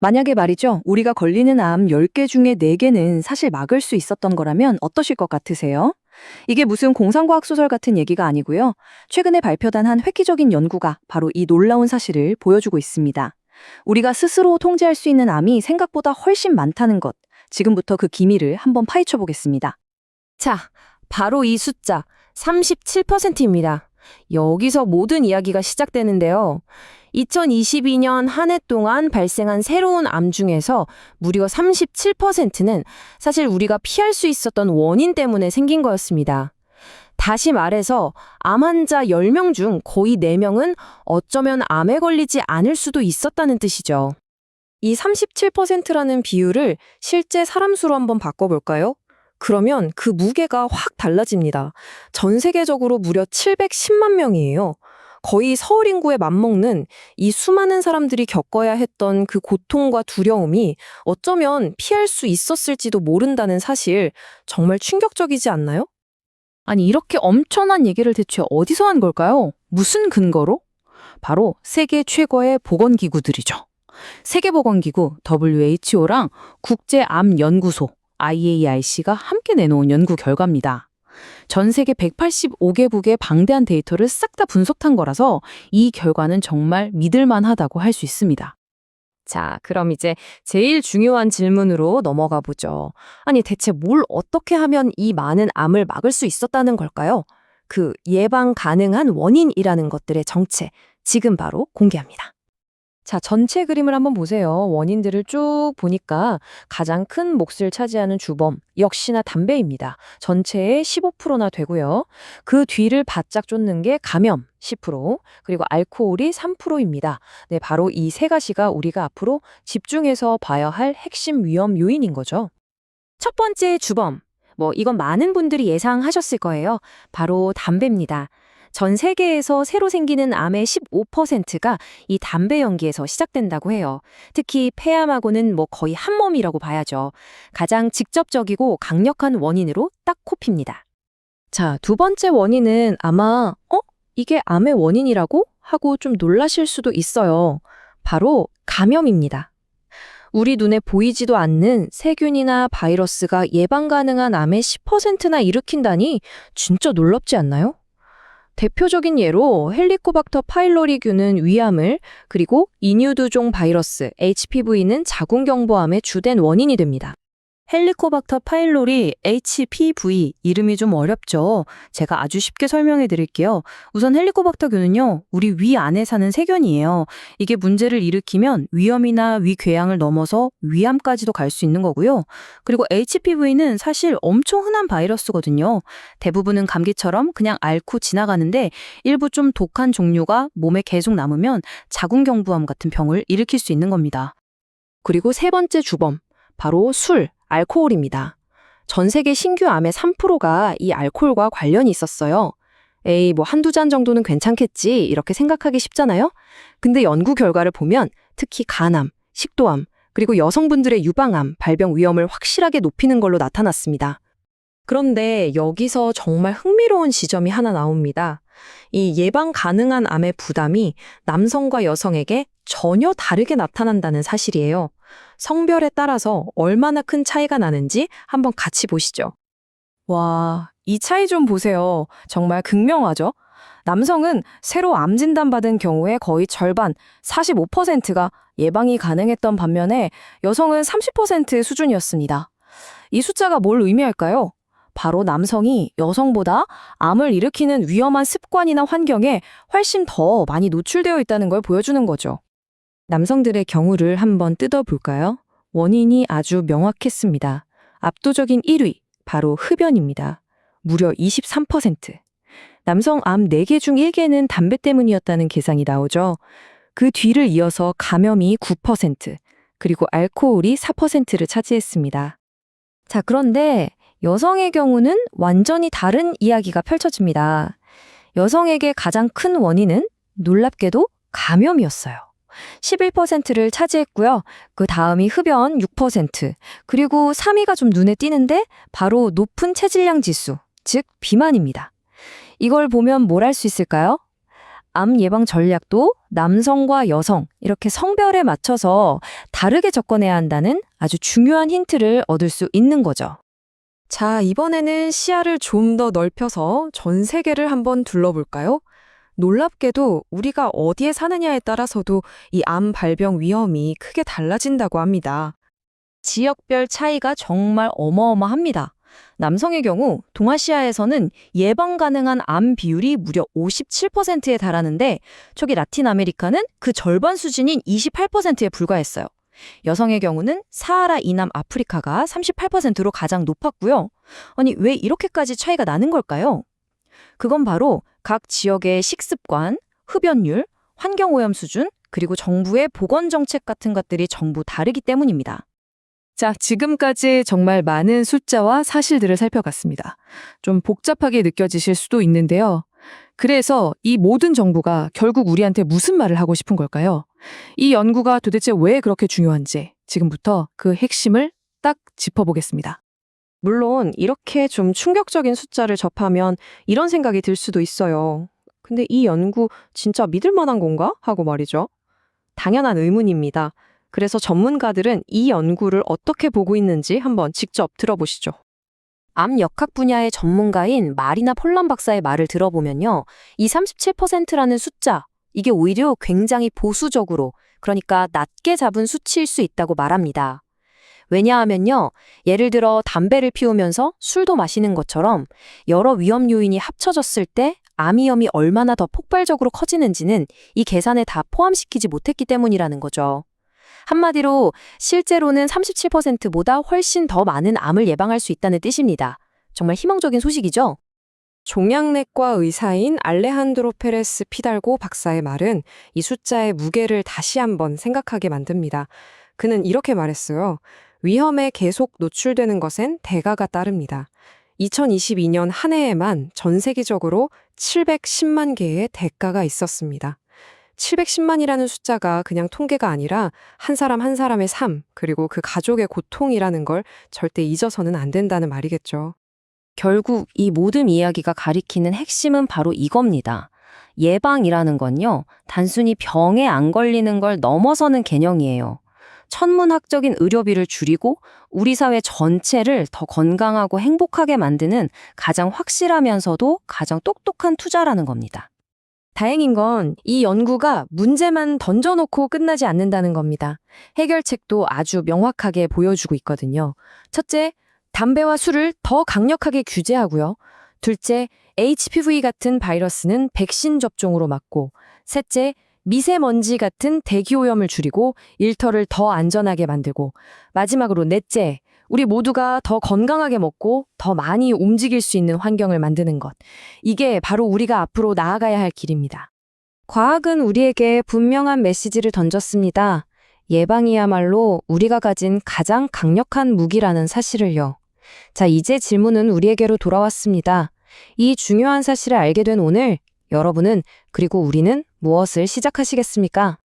만약에 말이죠, 우리가 걸리는 암 10개 중에 4개는 사실 막을 수 있었던 거라면 어떠실 것 같으세요? 이게 무슨 공상과학 소설 같은 얘기가 아니고요. 최근에 발표된 한 획기적인 연구가 바로 이 놀라운 사실을 보여주고 있습니다. 우리가 스스로 통제할 수 있는 암이 생각보다 훨씬 많다는 것. 지금부터 그 기미를 한번 파헤쳐 보겠습니다. 자, 바로 이 숫자 37%입니다. 여기서 모든 이야기가 시작되는데요. 2022년 한 해 동안 발생한 새로운 암 중에서 무려 37%는 사실 우리가 피할 수 있었던 원인 때문에 생긴 거였습니다. 다시 말해서 암 환자 10명 중 거의 4명은 어쩌면 암에 걸리지 않을 수도 있었다는 뜻이죠. 이 37%라는 비율을 실제 사람 수로 한번 바꿔볼까요? 그러면 그 무게가 확 달라집니다. 전 세계적으로 무려 710만 명이에요. 거의 서울 인구에 맞먹는 이 수많은 사람들이 겪어야 했던 그 고통과 두려움이 어쩌면 피할 수 있었을지도 모른다는 사실 정말 충격적이지 않나요? 아니, 이렇게 엄청난 얘기를 대체 어디서 한 걸까요? 무슨 근거로? 바로 세계 최고의 보건기구들이죠. 세계보건기구 WHO랑 국제암연구소 IARC가 함께 내놓은 연구 결과입니다. 전 세계 185개국의 방대한 데이터를 싹 다 분석한 거라서 이 결과는 정말 믿을만하다고 할 수 있습니다. 자, 그럼 이제 제일 중요한 질문으로 넘어가 보죠. 아니, 대체 뭘 어떻게 하면 이 많은 암을 막을 수 있었다는 걸까요? 그 예방 가능한 원인이라는 것들의 정체, 지금 바로 공개합니다. 자, 전체 그림을 한번 보세요. 원인들을 쭉 보니까 가장 큰 몫을 차지하는 주범, 역시나 담배입니다. 전체의 15%나 되고요. 그 뒤를 바짝 쫓는 게 감염, 10%, 그리고 알코올이 3%입니다. 네, 바로 이 세 가지가 우리가 앞으로 집중해서 봐야 할 핵심 위험 요인인 거죠. 첫 번째 주범. 뭐, 이건 많은 분들이 예상하셨을 거예요. 바로 담배입니다. 전 세계에서 새로 생기는 암의 15%가 이 담배 연기에서 시작된다고 해요. 특히 폐암하고는 뭐 거의 한 몸이라고 봐야죠. 가장 직접적이고 강력한 원인으로 딱 꼽힙니다. 자, 두 번째 원인은 아마, 어? 이게 암의 원인이라고? 하고 좀 놀라실 수도 있어요. 바로 감염입니다. 우리 눈에 보이지도 않는 세균이나 바이러스가 예방 가능한 암의 10%나 일으킨다니 진짜 놀랍지 않나요? 대표적인 예로 헬리코박터 파일로리균은 위암을, 그리고 이뉴두종 바이러스, HPV는 자궁경부암의 주된 원인이 됩니다. 헬리코박터 파일로리 HPV 이름이 좀 어렵죠. 제가 아주 쉽게 설명해 드릴게요. 우선 헬리코박터균은요, 우리 위 안에 사는 세균이에요. 이게 문제를 일으키면 위염이나 위궤양을 넘어서 위암까지도 갈 수 있는 거고요. 그리고 HPV는 사실 엄청 흔한 바이러스거든요. 대부분은 감기처럼 그냥 앓고 지나가는데 일부 좀 독한 종류가 몸에 계속 남으면 자궁경부암 같은 병을 일으킬 수 있는 겁니다. 그리고 세 번째 주범, 바로 술, 알코올입니다. 전 세계 신규 암의 3%가 이 알코올과 관련이 있었어요. 에이, 뭐 한두 잔 정도는 괜찮겠지, 이렇게 생각하기 쉽잖아요? 근데 연구 결과를 보면 특히 간암, 식도암, 그리고 여성분들의 유방암, 발병 위험을 확실하게 높이는 걸로 나타났습니다. 그런데 여기서 정말 흥미로운 지점이 하나 나옵니다. 이 예방 가능한 암의 부담이 남성과 여성에게 전혀 다르게 나타난다는 사실이에요. 성별에 따라서 얼마나 큰 차이가 나는지 한번 같이 보시죠. 와, 이 차이 좀 보세요. 정말 극명하죠? 남성은 새로 암 진단받은 경우에 거의 절반, 45%가 예방이 가능했던 반면에 여성은 30% 수준이었습니다. 이 숫자가 뭘 의미할까요? 바로 남성이 여성보다 암을 일으키는 위험한 습관이나 환경에 훨씬 더 많이 노출되어 있다는 걸 보여주는 거죠. 남성들의 경우를 한번 뜯어볼까요? 원인이 아주 명확했습니다. 압도적인 1위, 바로 흡연입니다. 무려 23%. 남성 암 4개 중 1개는 담배 때문이었다는 계산이 나오죠. 그 뒤를 이어서 감염이 9%, 그리고 알코올이 4%를 차지했습니다. 자, 그런데 여성의 경우는 완전히 다른 이야기가 펼쳐집니다. 여성에게 가장 큰 원인은 놀랍게도 감염이었어요. 11%를 차지했고요. 그 다음이 흡연 6%, 그리고 3위가 좀 눈에 띄는데 바로 높은 체질량 지수, 즉 비만입니다. 이걸 보면 뭘할수 있을까요? 암 예방 전략도 남성과 여성 이렇게 성별에 맞춰서 다르게 접근해야 한다는 아주 중요한 힌트를 얻을 수 있는 거죠. 자, 이번에는 시야를 좀 더 넓혀서 전 세계를 한번 둘러볼까요? 놀랍게도 우리가 어디에 사느냐에 따라서도 이 암 발병 위험이 크게 달라진다고 합니다. 지역별 차이가 정말 어마어마합니다. 남성의 경우 동아시아에서는 예방 가능한 암 비율이 무려 57%에 달하는데 저기 라틴 아메리카는 그 절반 수준인 28%에 불과했어요. 여성의 경우는 사하라 이남 아프리카가 38%로 가장 높았고요. 아니 왜 이렇게까지 차이가 나는 걸까요? 그건 바로 각 지역의 식습관, 흡연율, 환경오염 수준, 그리고 정부의 보건 정책 같은 것들이 전부 다르기 때문입니다. 자, 지금까지 정말 많은 숫자와 사실들을 살펴봤습니다. 좀 복잡하게 느껴지실 수도 있는데요. 그래서 이 모든 정보가 결국 우리한테 무슨 말을 하고 싶은 걸까요? 이 연구가 도대체 왜 그렇게 중요한지 지금부터 그 핵심을 딱 짚어보겠습니다. 물론 이렇게 좀 충격적인 숫자를 접하면 이런 생각이 들 수도 있어요. 근데 이 연구 진짜 믿을 만한 건가? 하고 말이죠. 당연한 의문입니다. 그래서 전문가들은 이 연구를 어떻게 보고 있는지 한번 직접 들어보시죠. 암 역학 분야의 전문가인 마리나 폴란 박사의 말을 들어보면요. 이 37%라는 숫자, 이게 오히려 굉장히 보수적으로, 그러니까 낮게 잡은 수치일 수 있다고 말합니다. 왜냐하면요. 예를 들어 담배를 피우면서 술도 마시는 것처럼 여러 위험 요인이 합쳐졌을 때 암 위험이 얼마나 더 폭발적으로 커지는지는 이 계산에 다 포함시키지 못했기 때문이라는 거죠. 한마디로 실제로는 37%보다 훨씬 더 많은 암을 예방할 수 있다는 뜻입니다. 정말 희망적인 소식이죠? 종양내과 의사인 알레한드로 페레스 피달고 박사의 말은 이 숫자의 무게를 다시 한번 생각하게 만듭니다. 그는 이렇게 말했어요. 위험에 계속 노출되는 것엔 대가가 따릅니다. 2022년 한 해에만 전 세계적으로 710만 개의 대가가 있었습니다. 710만이라는 숫자가 그냥 통계가 아니라 한 사람 한 사람의 삶, 그리고 그 가족의 고통이라는 걸 절대 잊어서는 안 된다는 말이겠죠. 결국 이 모든 이야기가 가리키는 핵심은 바로 이겁니다. 예방이라는 건요, 단순히 병에 안 걸리는 걸 넘어서는 개념이에요. 천문학적인 의료비를 줄이고 우리 사회 전체를 더 건강하고 행복하게 만드는 가장 확실하면서도 가장 똑똑한 투자라는 겁니다. 다행인 건 이 연구가 문제만 던져놓고 끝나지 않는다는 겁니다. 해결책도 아주 명확하게 보여주고 있거든요. 첫째, 담배와 술을 더 강력하게 규제하고요. 둘째, HPV 같은 바이러스는 백신 접종으로 막고, 셋째, 미세먼지 같은 대기오염을 줄이고 일터를 더 안전하게 만들고, 마지막으로 넷째, 우리 모두가 더 건강하게 먹고 더 많이 움직일 수 있는 환경을 만드는 것. 이게 바로 우리가 앞으로 나아가야 할 길입니다. 과학은 우리에게 분명한 메시지를 던졌습니다. 예방이야말로 우리가 가진 가장 강력한 무기라는 사실을요. 자, 이제 질문은 우리에게로 돌아왔습니다. 이 중요한 사실을 알게 된 오늘, 여러분은 그리고 우리는 무엇을 시작하시겠습니까?